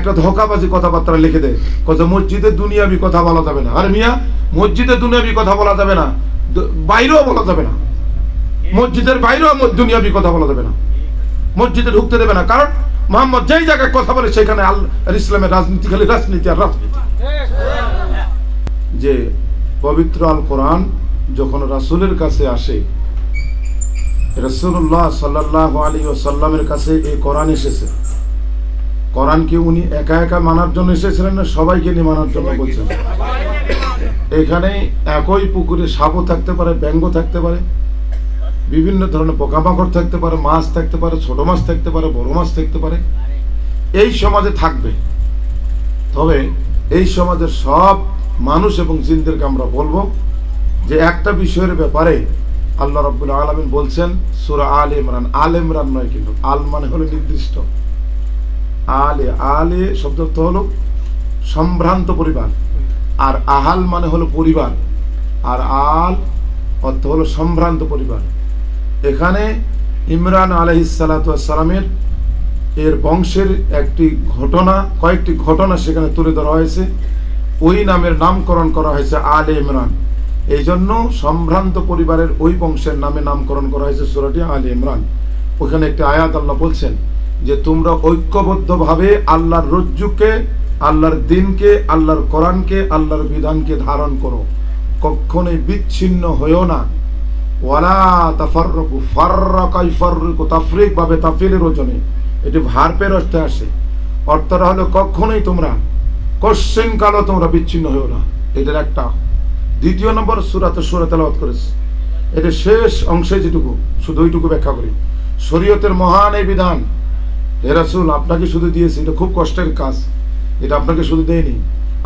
একটা ধোকাবাজি কথাবার্তা লিখে দেয়। কত মসজিদে দুনিয়াবি কথা বলা যাবে না। আর মিয়া মসজিদে দুনিয়াবি কথা বলা যাবে না। বাইরেও বলা যাবে না। মসজিদের বাইরেও দুনিয়াবি কথা বলা যাবে না। মসজিদে ঢুকতে দেবে না। কারণ মোহাম্মদ যেই জায়গায় কথা বলে সেখানে আল ইসলামের রাজনীতি, খালি রাজনীতি আর রাজনীতি। যে পবিত্র আল কোরআন যখন রাসূলের কাছে আসে রসুল্লাহ সাল্লাহ আলী ও সাল্লামের কাছে এই কোরআন এসেছে। কোরআনকে উনি একা একা মানার জন্য এসেছিলেন না সবাইকে নিয়ে মানার জন্য বলছেন? এখানে একই পুকুরে সাপও থাকতে পারে ব্যঙ্গ থাকতে পারে বিভিন্ন ধরনের পোকামাকড় থাকতে পারে মাছ থাকতে পারে ছোট মাছ থাকতে পারে বড় মাছ থাকতে পারে। এই সমাজে থাকবে। তবে এই সমাজের সব মানুষ এবং জিনদেরকে আমরা বলব যে একটা বিষয়ের ব্যাপারে আল্লাহ রব্বুল আলমিন বলছেন সুরা আল ইমরান। আল ইমরান নয় কিন্তু আল মানে হলো নির্দিষ্ট। আলে আলে শব্দ অর্থ হলো সম্ভ্রান্ত পরিবার। আর আহাল মানে হলো পরিবার। আর আল অর্থ হলো সম্ভ্রান্ত পরিবার। এখানে ইমরান আলহিসালামের এর বংশের একটি ঘটনা, কয়েকটি ঘটনা সেখানে তুলে ধরা হয়েছে। ওই নামের নামকরণ করা হয়েছে আলে ইমরান। এই জন্য সম্ভ্রান্ত পরিবারের ওই বংশের নামে নামকরণ করা হয়েছে সুরাটি আলে ইমরান। ওখানে একটি আয়াত আল্লাহ বলছেন যে তোমরা ঐক্যবদ্ধভাবে আল্লাহর রজ্জুকে, আল্লাহর দিনকে, আল্লাহর কোরআনকে, আল্লাহর বিধানকে ধারণ করো। কখনোই বিচ্ছিন্ন হয়েও না। আসে। অর্থটা হলো তোমরা তোমরা বিচ্ছিন্ন না। এটার একটা দ্বিতীয় নম্বর সুরাতে করেছে। শেষ অংশে যেটুকু, শুধু ওইটুকু ব্যাখ্যা করি। শরীয়তের মহান এই বিধান হে রাসূল, আপনাকে শুধু দিয়েছি, এটা খুব কষ্টের কাজ। এটা আপনাকে শুধু দেয়নি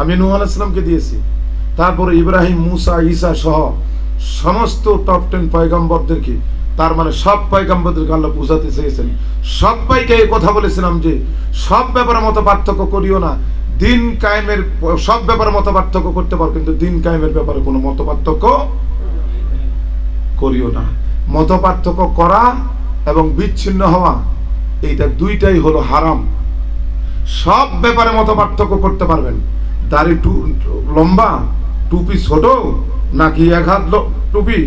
আমি নূহ আলাইসলামকে দিয়েছি। তারপরে ইব্রাহিম, মুসা, ঈসা সহ সমস্ত টপ টেন পয়গাম্বরদেরকে, তার মানে সব পয়গাম্বরদেরকে আল্লাহ বুঝাতে চেয়েছেন। সবাইকে এই কথা বলেছিলাম যে, সব ব্যাপারে মতো পার্থক্য করিও না। দিন কায়েমের, সব ব্যাপারে মতো পার্থক্য করতে পারো, কিন্তু দিন কায়েমের ব্যাপারে কোনো মত পার্থক্য করিও না। মত পার্থক্য করা এবং বিচ্ছিন্ন হওয়া এইটা দুইটাই হলো হারাম। সব ব্যাপারে মত পার্থক্য করতে পারবেন। দাড়ি টু, লম্বা, টুপি ছোট, নাকি এক হাত টুপি?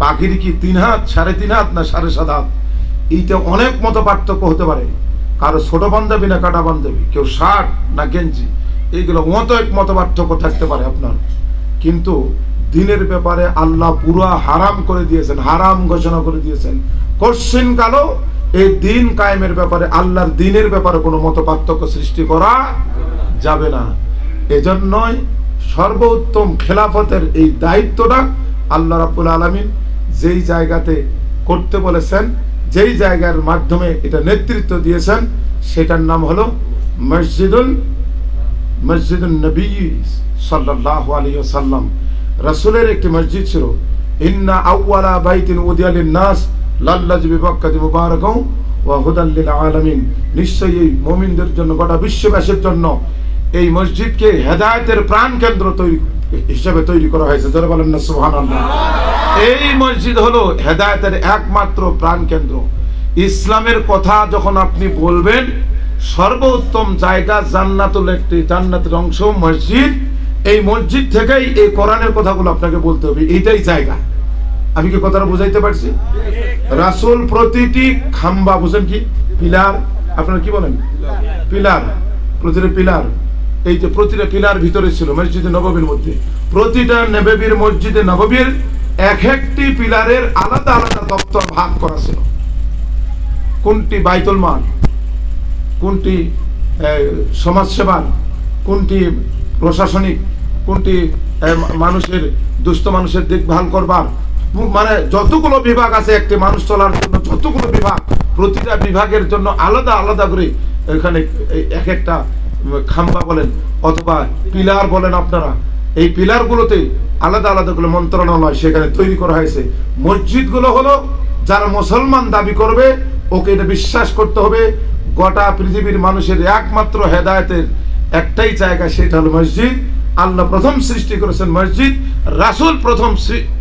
পাখির কি তিন হাত, সাড়ে তিন হাত, না সাড়ে সাত হাত? এইটা অনেক মতো পার্থক্য হতে পারে। কারও ছোট বান্ধবী না কাটা বান্ধবী, কেউ শার্ট না গেঞ্জি, এইগুলো মতো এক মতো পার্থক্য থাকতে পারে আপনার। কিন্তু দিনের ব্যাপারে আল্লাহ পুরা হারাম করে দিয়েছেন, হারাম ঘোষণা করে দিয়েছেন। কোশ্চিন কালো এই দিন কায়েমের ব্যাপারে, আল্লাহর দিনের ব্যাপারে কোনো মত পার্থক্য সৃষ্টি করা যাবে না। এজন্যই সর্বোত্তম খেলাফতের এই দায়িত্বটা আল্লাহ রাব্বুল আলমিন যেই জায়গাতে করতে বলেছেন, যেই জায়গার মাধ্যমে এটা নেতৃত্ব দিয়েছেন, সেটার নাম হলো মসজিদুল মসজিদুল নবী সাল্লাল্লাহু আলাইহি সাল্লাম রাসূলের একটি মসজিদ ছিল, ইন্না আউওয়ালা বাইতিন উদিয়া লিন-নাস লাল্লাজি বিবাক্কাতি মুবারাকাও ওয়া হুদাল লিল আলামিন। নিশ্চয়ই এই মুমিনদের জন্য গোটা বিশ্ববাসীর জন্য এই মসজিদকে হেদায়েতের প্রাণ কেন্দ্র তৈরি হিসেবে তৈরি করা হয়েছে। যারা বলেন না, সুবহানাল্লাহ। এই মসজিদ হলো হেদায়েতের একমাত্র প্রাণ কেন্দ্র ইসলামের কথা যখন আপনি বলবেন, সর্বোত্তম জায়গা জান্নাতুল একটি জান্নাতের অংশ মসজিদ। এই মসজিদ থেকেই এই কোরআনের কথাগুলো আপনাকে বলতে হবে। এইটাই জায়গা। আমি কি কথাটা বুঝাইতে পারছি? রাসুল প্রতিটি খাম্বা, বুঝেন কি? পিলার, আপনারা কি বলেন? পিলার, প্রতিটা পিলার, এই যে প্রতিটা পিলার ভিতরে ছিল, মসজিদে নববীর মধ্যে। প্রতিটা নববীর মসজিদে নববীর এক একটি পিলারের আলাদা আলাদা দপ্তর ভাগ করা ছিল। কোনটি বাইতুল মাল, কোনটি সমাজসেবার, কোনটি প্রশাসনিক, কোনটি মানুষের, দুস্থ মানুষের দেখভাল করবার মানে যতগুলো বিভাগ আছে, একটি মানুষ চলার জন্য যতগুলো বিভাগ, প্রতিটা বিভাগের জন্য আলাদা আলাদা করে এখানে এক একটা খাম্বা বলেন অথবা পিলার বলেন আপনারা। এই পিলারগুলোতে আলাদা আলাদা করে মন্ত্রণালয় সেখানে তৈরি করা হয়েছে। মসজিদগুলো হলো, যারা মুসলমান দাবি করবে, ওকে এটা বিশ্বাস করতে হবে। গোটা পৃথিবীর মানুষের একমাত্র হেদায়তের একটাই জায়গা, সেটা হলো মসজিদ। আল্লাহ প্রথম সৃষ্টি করেছেন মসজিদ, রাসূল প্রথম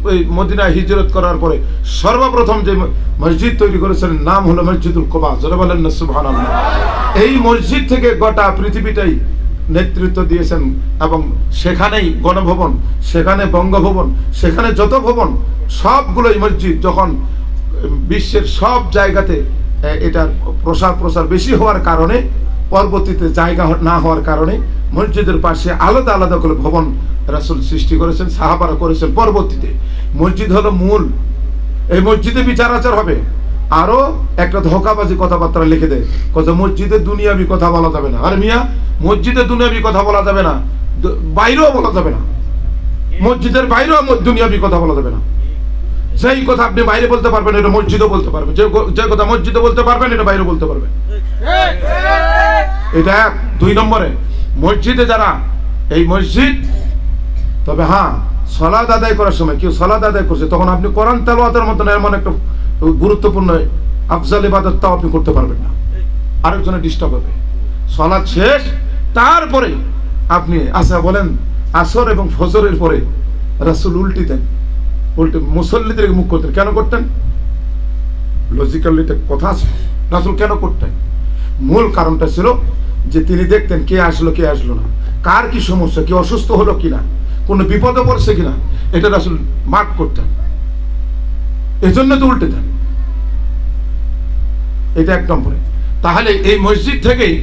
ওই মদিনায় হিজরত করার পরে সর্বপ্রথম যে মসজিদ তৈরি করেছেন, নাম হলো মসজিদুল কোবা। জোরে বলেন এই মসজিদ থেকে গোটা পৃথিবীটাই নেতৃত্ব দিয়েছেন এবং সেখানেই গণভবন, সেখানে বঙ্গভবন, সেখানে যত ভবন, সবগুলোই মসজিদ যখন বিশ্বের সব জায়গাতে এটার প্রসার প্রসার বেশি হওয়ার কারণে, পরবর্তীতে জায়গা না হওয়ার কারণে মসজিদের পাশে আলাদা আলাদা করে ভবন রাসূল সৃষ্টি করেছেন সাহাবারা করেছেন পরবর্তীতে। মসজিদ হলো মূল। এই মসজিদে বিচার আচার হবে। আরও একটা ধোকাবাজি কথাবার্তা লিখে দেয়। কত মসজিদে দুনিয়াবি কথা বলা যাবে না। আর মিয়া মসজিদে দুনিয়াবি কথা বলা যাবে না। বাইরেও বলা যাবে না। মসজিদের বাইরেও দুনিয়াবি কথা বলা যাবে না। সেই কথা আপনি বাইরে বলতে পারবেন এটা মসজিদও বলতে পারবেন। যে যে কথা মসজিদে বলতে পারবেন এটা বাইরে বলতে পারবেন। এটা এক। দুই নম্বরে মসজিদে যারা এই মসজিদ, তবে হ্যাঁ সলাদ আদায় করার সময়, কেউ সলাদ আদায় করছে, তখন আপনি কোরআন তেলাওয়াতের মতন এমন একটা গুরুত্বপূর্ণ আফজাল ইবাদত তাও আপনি করতে পারবেন না। আরেকজনে ডিস্টার্ব হবে। সলাদ শেষ, তারপরে আপনি আচ্ছা বলেন, আসর এবং ফজরের পরে রাসুল উল্টি দেন উল্টে মুসল্লিদের মুখ করতেন, কেন করতেন? লজিক্যালি কথা আছে, রাসুল কেন করতেন? মূল কারণটা ছিল যে তিনি দেখতেন কে আসলো কে আসলো না। কার কি সমস্যা, কে অসুস্থ হলো কিনা, কোনো বিপদে পড়ছে কিনা, এটা রাসূল মার্ক করতেন। এজন্য তো উল্টে দেন। এটা এক নম্বরে। তাহলে এই মসজিদ থেকেই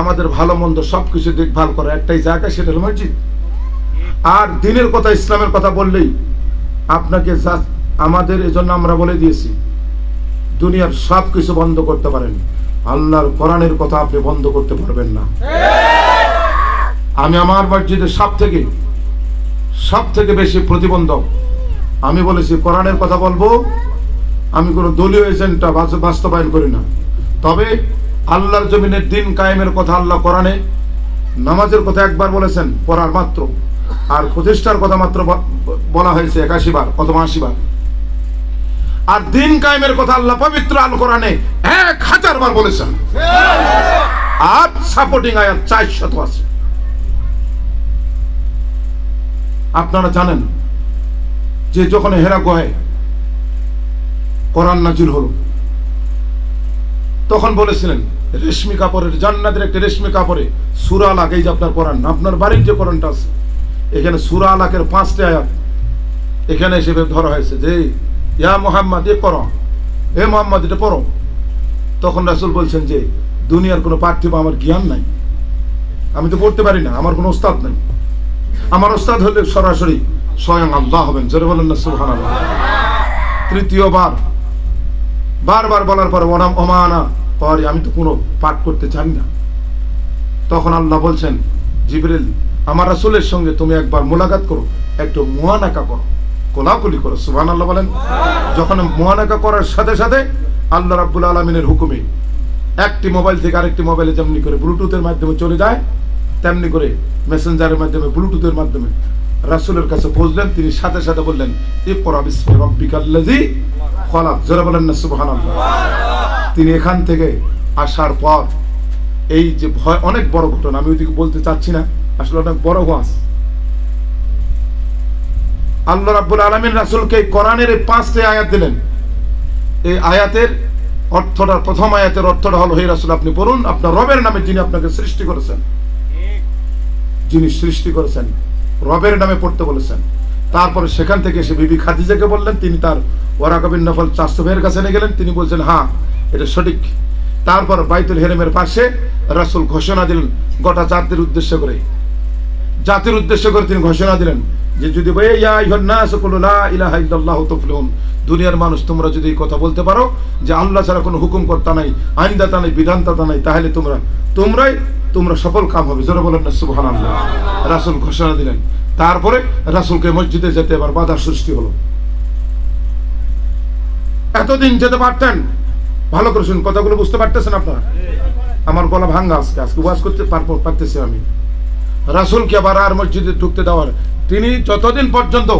আমাদের ভালো মন্দ সব কিছু দেখভাল করা একটাই জায়গা, সেটা হলো মসজিদ। আর দিনের কথা, ইসলামের কথা বললেই আপনাকে আমাদের এজন্য আমরা বলে দিয়েছি, দুনিয়ার সব কিছু বন্ধ করতে পারেন। আল্লাহর কোরআনের কথা আপনি বন্ধ করতে পারবেন না। আমি আমার মসজিদে সব থেকে সব থেকে বেশি প্রতিবন্ধক। আমি বলেছি, কোরআনের কথা বলব, আমি কোনো দলীয় এজেন্টটা বাস্তবায়ন করি না। তবে আল্লাহর জমিনের দিন কায়েমের কথা আল্লাহ কোরআনে, নামাজের কথা একবার বলেছেন, পড়ার মাত্র। আর প্রতিষ্ঠার কথা মাত্র বলা হয়েছে একাশি বার অথবা আশি বার। আর দিন কায়েমের কথা আল্লাহ পবিত্র আল কোরআনে এক হাজার বার বলেছেন। আর সাপোর্টিং আয়াত চার শত আছে। আপনারা জানেন যে যখন হেরা গোহায় কোরআন নাজিল হল, তখন বলেছিলেন, রেশমি কাপড়ের জান্নাতের একটা রেশমি কাপড়ে সুরা আলাক এই যে আপনার কোরআন আপনার বাড়ির যে কোরআনটা আছে, এখানে সুরা আলাকের পাঁচটি আয়াত এখানে হিসেবে ধরা হয়েছে যে ইয়া মোহাম্মদ, এ করো এ মোহাম্মদ, এটা পড়ো। তখন রাসুল বলছেন যে, দুনিয়ার কোনো পার্থিব আমার জ্ঞান নাই। আমি তো পড়তে পারি না, আমার কোনো ওস্তাদ নাই। আমার ওস্তাদ হলে সরাসরি স্বয়ং আল্লাহ হবেন। জোরে বলেন না সুবহান তৃতীয়বার, বারবার বলার পরে ওনাম ওমানা পরে আমি তো কোনো পাঠ করতে চাই না। তখন আল্লাহ বলছেন, জিবরিল, আমার রাসুলের সঙ্গে তুমি একবার মোলাকাত করো, একটু মুয়ানাকা করো। কোলাকুলি করো সুবহান আল্লাহ বলেন। যখন মুয়ানাকা করার সাথে সাথে আল্লাহ রাব্বুল আলমিনের হুকুমে একটি মোবাইল থেকে আরেকটি মোবাইলে যেমনি করে ব্লুটুথের মাধ্যমে চলে যায়, তেমনি করে মেসেঞ্জারের মাধ্যমে, ব্লুটুথের মাধ্যমে রাসূলের কাছে পৌঁছলেন, তিনি সাথে সাথে বললেন, ইকরা বিসমি রাব্বিকাল্লাযী খলাক। জোরে বলেন না, সুবহানাল্লাহ। তিনি এখান থেকে আসার পর এই যে ভয়, অনেক বড় ঘটনা, আমি ওইদিকে বলতে চাচ্ছি না, আসলে অনেক বড় ওয়াজ। আল্লাহ রাব্বুল আলামিন রাসূলকে কোরআনের এই পাঁচটি আয়াত দিলেন। এই আয়াতের অর্থটা, প্রথম আয়াতের অর্থটা হলো, হে রাসুল, আপনি পড়ুন, আপনার রবের নামে যিনি আপনাকে সৃষ্টি করেছেন। যিনি সৃষ্টি করেছেন, রবের নামে পড়তে বলেছেন। তারপরে সেখান থেকে এসে বিবি খাদিজাকে বললেন, তিনি তার ওরাকবিন নফল চাস্তু ভাইয়ের কাছে নিয়ে গেলেন। তিনি বলছেন হ্যাঁ এটা সঠিক। তারপর বাইতুল হেরেমের পাশে রাসূল ঘোষণা দিলেন, গোটা জাতির উদ্দেশ্য করে। জাতির উদ্দেশ্য করে তিনি ঘোষণা দিলেন যে যদি দুনিয়ার মানুষ, তোমরা যদি কথা বলতে পারো যে আল্লাহ ছাড়া কোনো হুকুম কর্তা নাই, আইনদাতা নাই, বিধানদাতা নাই, তাহলে তোমরা, তোমরাই, তোমরা সফল কাম হবে। জোরে বলেন না, সুবহানাল্লাহ। রাসূল ঘোষণা দিলেন। তারপরে রাসূলকে মসজিদে যেতে এবার বাধা সৃষ্টি হলো। এতদিন যেতে পারতেন? ভালো করে শুনুন, কথাগুলো বুঝতে পারতেছেন আপনারা? আমার গলা ভাঙ্গা আজকে আজকে ওয়াজ করতে পারতেছি আমি। রাসূলকে আবার আর মসজিদে ঢুকতে দেওয়ার তিনি যতদিন পর্যন্ত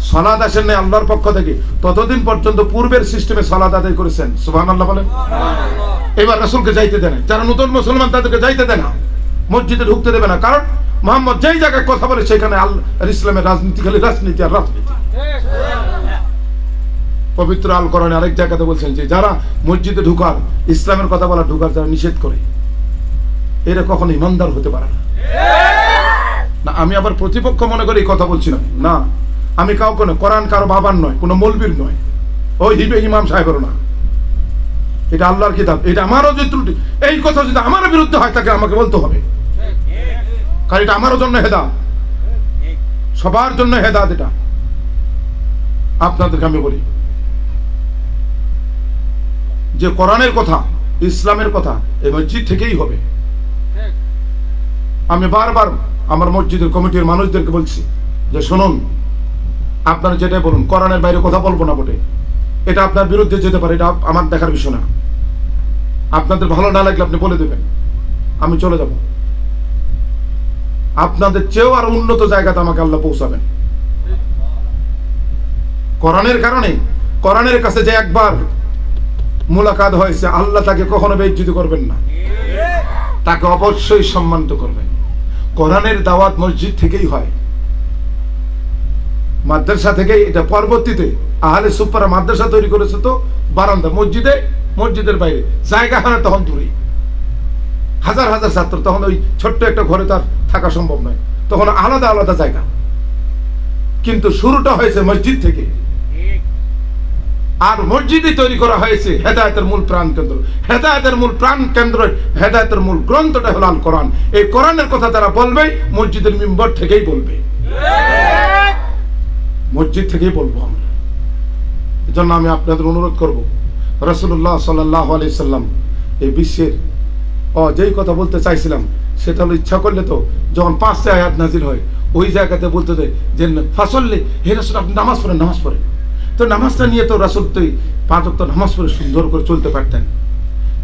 সলাদ আসেন নাই আল্লাহর পক্ষ থেকে, ততদিন পর্যন্ত পূর্বের সিস্টেমে সলাদ আদায় করেছেন। সুবহান আল্লাহ বলেন। এবার রাসূলকে যাইতে দেন। না। যারা নতুন মুসলমান তাদেরকে যাইতে দেয় না। মসজিদে ঢুকতে দেবে না। কারণ মোহাম্মদ যেই জায়গায় কথা বলে সেখানে আল্লাহ ইসলামের রাজনীতি, খালি রাজনীতি আর রাজনীতি। পবিত্র আল কোরআনে আরেক জায়গাতে বলছেন যে, যারা মসজিদে ঢুকার, ইসলামের কথা বলা ঢুকার যারা নিষেধ করে, এরা কখনো ইমানদার হতে পারে না। আমি আবার প্রতিপক্ষ মনে করে এই কথা বলছি না। না, আমি কাউকে নয়, কোরআন কারও বাবার নয়, কোনো মৌলবীর নয়। ওই হিবে ইমাম সাহেবেরও না। এটা আল্লাহর কিতাব এটা আমারও যে ত্রুটি, এই কথা যদি আমারও বিরুদ্ধে হয়, তাকে আমাকে বলতে হবে। কারণ এটা আমারও জন্য হেদা সবার জন্য হেদাত এটা। আপনাদেরকে আমি বলি, যে কোরআনের কথা, ইসলামের কথা এই মসজিদ থেকেই হবে। আমি বারবার আমার মসজিদের কমিটির মানুষদেরকে বলছি যে শুনুন, আপনারা যেটাই বলুন, কোরআনের বাইরে কথা বলব না বটে। এটা আপনার বিরুদ্ধে যেতে পারে, এটা আমার দেখার বিষয় না। আপনাদের ভালো না লাগলে আপনি বলে দেবেন। আমি চলে যাব। আপনাদের চেয়েও আর উন্নত জায়গাতে আমাকে আল্লাহ পৌঁছাবেন। কোরআনের কারণে, কোরআনের কাছে যে একবার মুলাকাত হয়েছে, আল্লাহ তাকে কখনো বেজ্জিত করবেন না। তাকে অবশ্যই সম্মানিত করবেন। কোরআনের দাওয়াত মসজিদ থেকেই হয়। মাদ্রাসা থেকেই, এটা পরবর্তীতে আহলে সুপারা মাদ্রাসা তৈরি করেছে তো, বারান্দা, মসজিদে, মসজিদের বাইরে। জায়গা হয় তখন দূরে হাজার হাজার ছাত্র, তখন ওই ছোট্ট একটা ঘরে তার থাকা সম্ভব নয়। তখন আলাদা আলাদা জায়গা। কিন্তু শুরুটা হয়েছে মসজিদ থেকে। আর মসজিদে তৈরি করা হয়েছে হেদায়তের মূল প্রাণ কেন্দ্র। হেদায়তের মূল প্রাণ কেন্দ্র, হেদায়তের মূল গ্রন্থটা হলো আল কোরআন। এই কোরআনের কথা তারা বলবে, মসজিদের মেম্বার থেকেই বলবে। মসজিদ থেকেই বলব আমরা। এজন্য আমি আপনাদের অনুরোধ করব রসুল্লাহ সাল্লাহ আলি সাল্লাম, এই বিশ্বের, ও যেই কথা বলতে চাইছিলাম, সেটা হলো ইচ্ছা করলে তো যখন পাঁচটা আয়াত নাজির হয়, ওই জায়গাতে বলতে যে ফাসললে, হে রসুল, আপনি নামাজ পড়েন নামাজ পড়েন। তো নামাজটা নিয়ে তো রাসুল তো পাঁচ অক্ট নামাজ পড়ে সুন্দর করে চলতে পারতেন।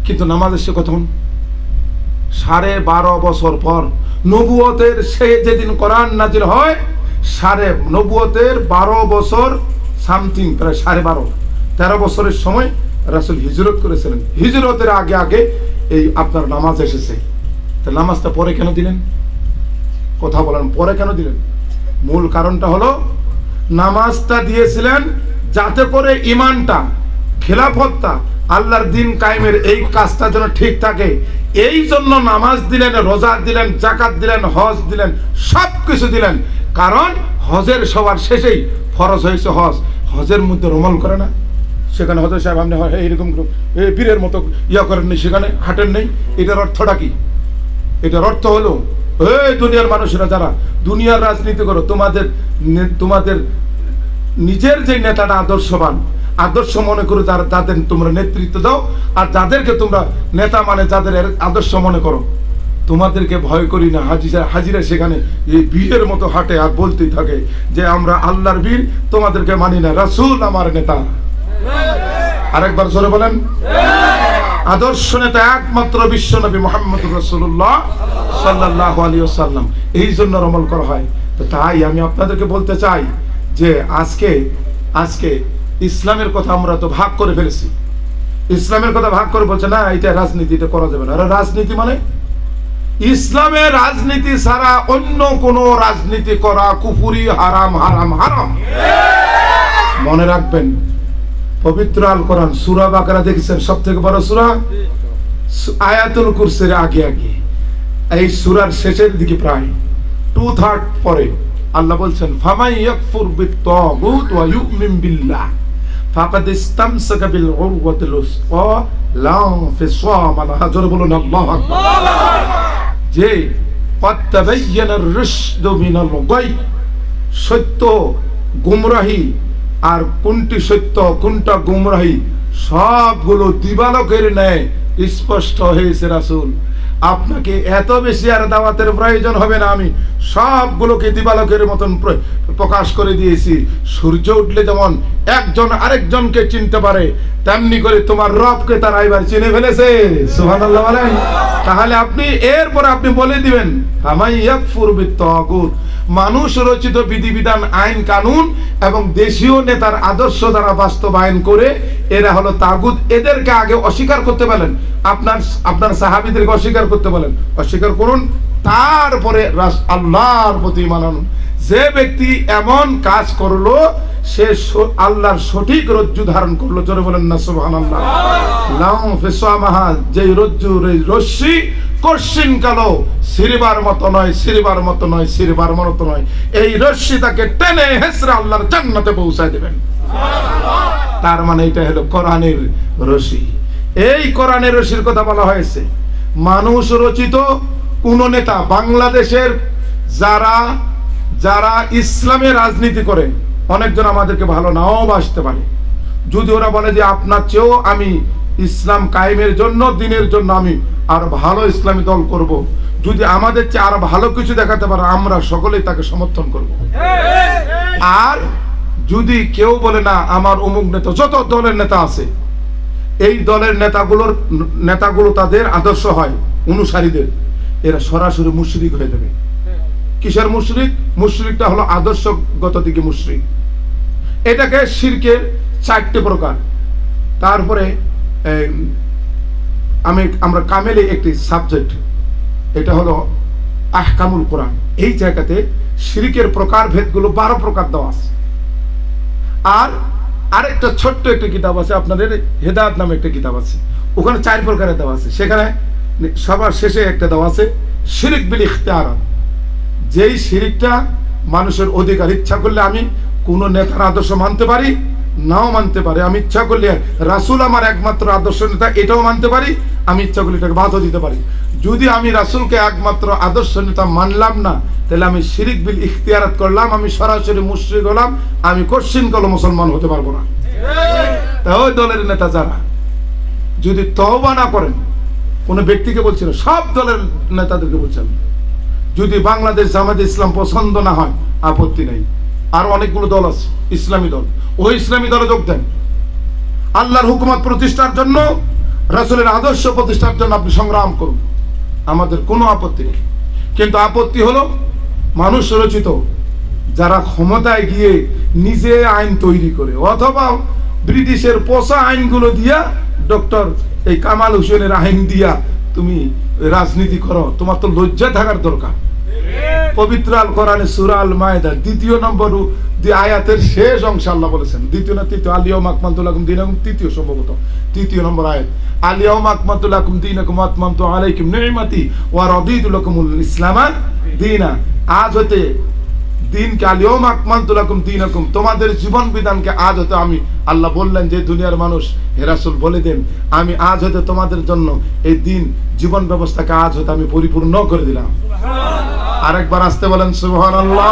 কিন্তু নামাজ এসে কখন সাড়ে বারো বছর পর নবুয়তের সে যেদিন কোরআন নাজির হয়, সাড়ে নবুয়তের বারো বছর সামথিং, প্রায় সাড়ে বারো, তেরো বছরের সময় রাসুল হিজরত করেছিলেন। হিজরতের আগে আগে এই আপনার নামাজ এসেছে। তা নামাজটা পরে কেন দিলেন? কথা বলেন পরে কেন দিলেন? মূল কারণটা হলো, নামাজটা দিয়েছিলেন যাতে করে ইমানটা খেলাফতটা আল্লাহর দিন কায়েমের এই কাজটা যেন ঠিক থাকে। এই জন্য নামাজ দিলেন, রোজা দিলেন জাকাত দিলেন, হজ দিলেন সব কিছু দিলেন। কারণ হজের সবার শেষেই ফরজ হয়েছে হজ। হজের মধ্যে রমল করে না। সেখানে হজর সাহেব, আপনি এইরকম এই বীরের মতো ইয়া করেননি সেখানে, হাঁটেন নেই। এটার অর্থটা কি? এটার অর্থ হলো, এই দুনিয়ার মানুষেরা যারা, দুনিয়ার রাজনীতি করো, তোমাদের তোমাদের নিজের যে নেতাটা আদর্শবান, আদর্শ মনে করে যারা তাদের তোমরা নেতৃত্ব দাও, আর যাদেরকে তোমরা নেতা মানে যাদের আদর্শ মনে করো। তোমাদেরকে ভয় করি না, হাজিরা হাজিরা সেখানে এই বীরের মতো হাঁটে আর বলতেই থাকে যে আমরা আল্লাহর বীর, তোমাদেরকে মানি না। রাসূল আমার নেতা। আরেকবার জোরে বলেন। আদর্শ নেতা একমাত্র বিশ্বনবী মোহাম্মদ রসুল্লাহ সাল্লাহ আলী সাল্লাম এই জন্য রমল করা হয়। তো তাই আমি আপনাদেরকে বলতে চাই যে আজকে আজকে ইসলামের কথা আমরা তো ভাগ করে ফেলেছি। ইসলামের কথা ভাগ করে বলছে, না, এটা রাজনীতি এটা করা যাবে না। আরে রাজনীতি মানে? ইসলামের রাজনীতি ছাড়া অন্য কোন রাজনীতি করা কুফুরি, হারাম হারাম হারাম। মনে রাখবেন, পবিত্র আল কোরআন, সুরা বাকারা দেখেছেন সব থেকে বড় সুরা? আয়াতুল কুরসের আগে আগে। এই সুরার শেষের দিকে প্রায় টু থার্ড পরে। আল্লাহ বলছেন ফামাই ইয়াকফুর বিত্তাগুত ওয়া ইউমিন বিল্লাহ ফাকাদ ইসতামসাকা বিল উরওয়াতিল উসকা লা ফিসামা লাহা জোরে বলুন আল্লাহু আকবার যে قد تبين الرشد من الغي সত্য গুমরাহি আর কোনটি সত্য কোনটা গুমরাহি সবগুলো দিবালকের ন্যায় স্পষ্ট হয়েছে রাসূল আপনাকে এত বেশি আর দাওয়াতের প্রয়োজন হবে না আমি সবগুলোকে দিবালকের মতন প্র- প্রকাশ করে দিয়েছি। সূর্য উঠলে যেমন একজন আরেকজনকে চিনতে পারে, তেমনি করে তোমার রবকে তারা এবার চিনে ফেলেছে। তাহলে আপনি এরপর আপনি বলে দিবেন আমাই ইয়াকফুর বিত্তাগুত। মানুষ রচিত বিধিবিধান, আইন, কানুন এবং দেশীয় নেতার আদর্শ দ্বারা বাস্তবায়ন করে এরা হলো তাগুদ এদেরকে আগে অস্বীকার করতে পারেন আপনার আপনার সাহাবিদেরকে অস্বীকার করতে বলেন। অস্বীকার করুন, তারপরে আল্লাহর প্রতি মানানো। যে ব্যক্তি এমন কাজ করল সে আল্লাহর সঠিক রজ্জু ধারণ করল। জোরে বলেন না, সুবহানাল্লাহ। লাউ ফিসামাহা, যেই রজ্জুর রশ্মি কশিন কালো, সিরিবার মতো নয়, সিরিবার মতো নয়, সিরিবার মতো নয়। এই রশ্মি তাকে টেনে হেসরে আল্লাহর জান্নাতে পৌঁছায় দেবেন। তার মানে এটা হলো কোরআনের রশি। এই কোরআনের রশির কথা বলা হয়েছে, মানুষ রচিত কোন নেতা বাংলাদেশের যারা যারা ইসলামে রাজনীতি করে অনেকজন আমাদেরকে ভালো নাও বাসতে পারে যদি ওরা বলে যে আপনার চেয়েও আমি ইসলাম কায়েমের জন্য, দিনের জন্য আমি আর ভালো ইসলামী দল করব। যদি আমাদের চেয়ে আর ভালো কিছু দেখাতে পারে, আমরা সকলেই তাকে সমর্থন করব। আর যদি কেউ বলে না, আমার অমুক নেতা, যত দলের নেতা আছে, এই দলের নেতাগুলোর নেতাগুলো তাদের আদর্শ হয় অনুসারীদের, এরা সরাসরি মুশরিক হয়ে যাবে কিসের মুশরিক? মুশরিকটা হলো আদর্শগত দিকে মুশরিক। এটাকে শিরকের চারটে প্রকার। তারপরে আমি, আমরা কামেলে একটি সাবজেক্ট। এটা হলো আহকামুল কোরআন। এই জায়গাতে শিরিকের প্রকার ভেদগুলো বারো প্রকার দেওয়া আছে। আর আরেকটা ছোট্ট একটা কিতাব আছে, আপনাদের হেদায়ত নামে একটা কিতাব আছে। ওখানে চার প্রকারের দেওয়া আছে। সেখানে সবার শেষে একটা দেওয়া আছে শিরিক বিল ইখতিয়ার যেই শিরিকটা মানুষের অধিকার, ইচ্ছা করলে আমি কোন নেতার আদর্শ মানতে পারি, নাও মানতে পারি। আমি ইচ্ছা করলে রাসুল আমার একমাত্র আদর্শ নেতা, এটাও মানতে পারি। আমি ইচ্ছা করলে এটাকে বাধা দিতে পারি। যদি আমি রাসুলকে একমাত্র আদর্শ নেতা মানলাম না, তাহলে আমি শিরিক বিল ইখতিয়ারাত করলাম, আমি সরাসরি মুশ্রিক হলাম, আমি কশ্চিন কল মুসলমান হতে পারব না। ওই দলের নেতা যারা, যদি তওবা না করেন, কোনো ব্যক্তিকে বলছিল, সব দলের নেতাদেরকে বলছেন যদি বাংলাদেশ জামাত ইসলাম পছন্দ না হয়, আপত্তি নেই। আর অনেকগুলো দল আছে, ইসলামী দল। ওই ইসলামী দলে যোগ দেন। আল্লাহর হুকুমত প্রতিষ্ঠার জন্য, রাসূলের আদর্শ প্রতিষ্ঠার জন্য আপনি সংগ্রাম করুন। আমাদের কোনো আপত্তি নেই। কিন্তু আপত্তি হলো, মানুষ রচিত, যারা ক্ষমতায় গিয়ে নিজে আইন তৈরি করে, অথবা ব্রিটিশের পোষা আইনগুলো দিয়া, ডক্টর এই কামাল হোসেনের আইন দিয়া তুমি রাজনীতি করো, তোমার তো লজ্জা থাকার দরকার। পবিত্র আল কোরআনে সুরা আল মায়দা দ্বিতীয় নম্বর আয়াতের শেষ অংশ আল্লাহ বলেছেন। দ্বিতীয় না, তৃতীয় আলিয়াউম আকমালতু লাকুম দিন তৃতীয় সম্ভবত। তৃতীয় নম্বর আয়াত আলিয়াউম আকমালতু লাকুম দীনাকুম আতমামতু আলাইকুম নি'মাতি ওয়া রাদিতু লাকুমুল ইসলামা দিনা। আজ হতে দিনকে আলিয়ম আকমালতু দিন হকুম তোমাদের জীবন বিধানকে আজ হতে আমি আল্লাহ বললেন যে দুনিয়ার মানুষ হেরাসুল বলে দেন আমি আজ হতে তোমাদের জন্য এই দিন জীবন ব্যবস্থাকে আজ হতে আমি পরিপূর্ণ করে দিলাম। আরেকবার আসতে বলেন সুবহানাল্লাহ।